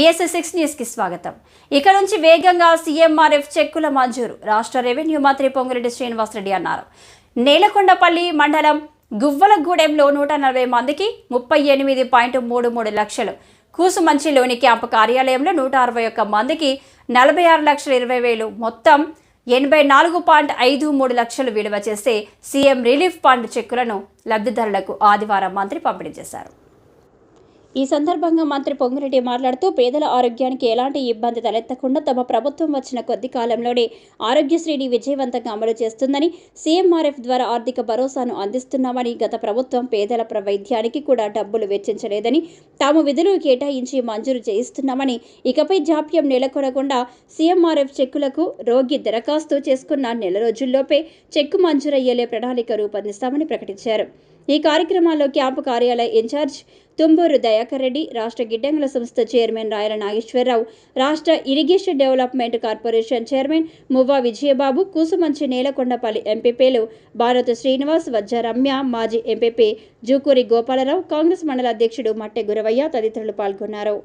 ASS six న్యూస్కి స్వాగతం. ఇక నుంచి వేగంగా సీఎంఆర్ఎఫ్ చెక్కుల మంజూరు. రాష్ట్ర రెవెన్యూ మంత్రి పొంగిరెడ్డి శ్రీనివాసరెడ్డి అన్నారు. నేలకొండపల్లి మండలం గువ్వలగూడెంలో నూట నలభై మందికి ముప్పై ఎనిమిది పాయింట్ మూడు మూడు లక్షలు. కూసుమంచిలోని క్యాంపు కార్యాలయంలో నూట అరవై ఒక్క మందికి నలభై ఆరు లక్షల ఇరవై వేలు మొత్తం ఎనభై నాలుగు పాయింట్ ఐదు మూడు లక్షలు విలువ చేసే సీఎం రిలీఫ్ ఫండ్ చెక్కులను లబ్ధిదారులకు ఆదివారం మంత్రి పంపిణీ చేశారు. ఈ సందర్భంగా మంత్రి పొంగిరెడ్డి మాట్లాడుతూ పేదల ఆరోగ్యానికి ఎలాంటి ఇబ్బంది తలెత్తకుండా తమ ప్రభుత్వం వచ్చిన కొద్ది కాలంలోనే ఆరోగ్యశ్రీని విజయవంతంగా అమలు చేస్తుందని సీఎంఆర్ఎఫ్ ద్వారా ఆర్థిక భరోసాను అందిస్తున్నామని గత ప్రభుత్వం పేదల వైద్యానికి కూడా డబ్బులు వెచ్చించలేదని తాము విధులు కేటాయించి మంజూరు చేయిస్తున్నామని ఇకపై జాప్యం నెలకొనకుండా సీఎంఆర్ఎఫ్ చెక్కులకు రోగి దరఖాస్తు చేసుకున్న నెల రోజుల్లోపే చెక్కు మంజూరయ్యేలే ప్రణాళిక రూపొందిస్తామని ప్రకటించారు. ఈ కార్యక్రమాల్లో క్యాంపు కార్యాలయ ఇన్ఛార్జ్ తుంబూరు దయాకర్ రెడ్డి రాష్ట్ర గిడ్డంగుల సంస్థ చైర్మన్ రాయల నాగేశ్వరరావు రాష్ట్ర irrigation development corporation chairman Muvva Vijayababu Kusumanchi Nelakondapalli ఎంపీపీలు భారత శ్రీనివాస్ వజ్జ రమ్య మాజీ ఎంపీపీ జూకూరి గోపాలరావు కాంగ్రెస్ మండల అధ్యక్షుడు మట్టె గురవయ్య తదితరులు పాల్గొన్నారు.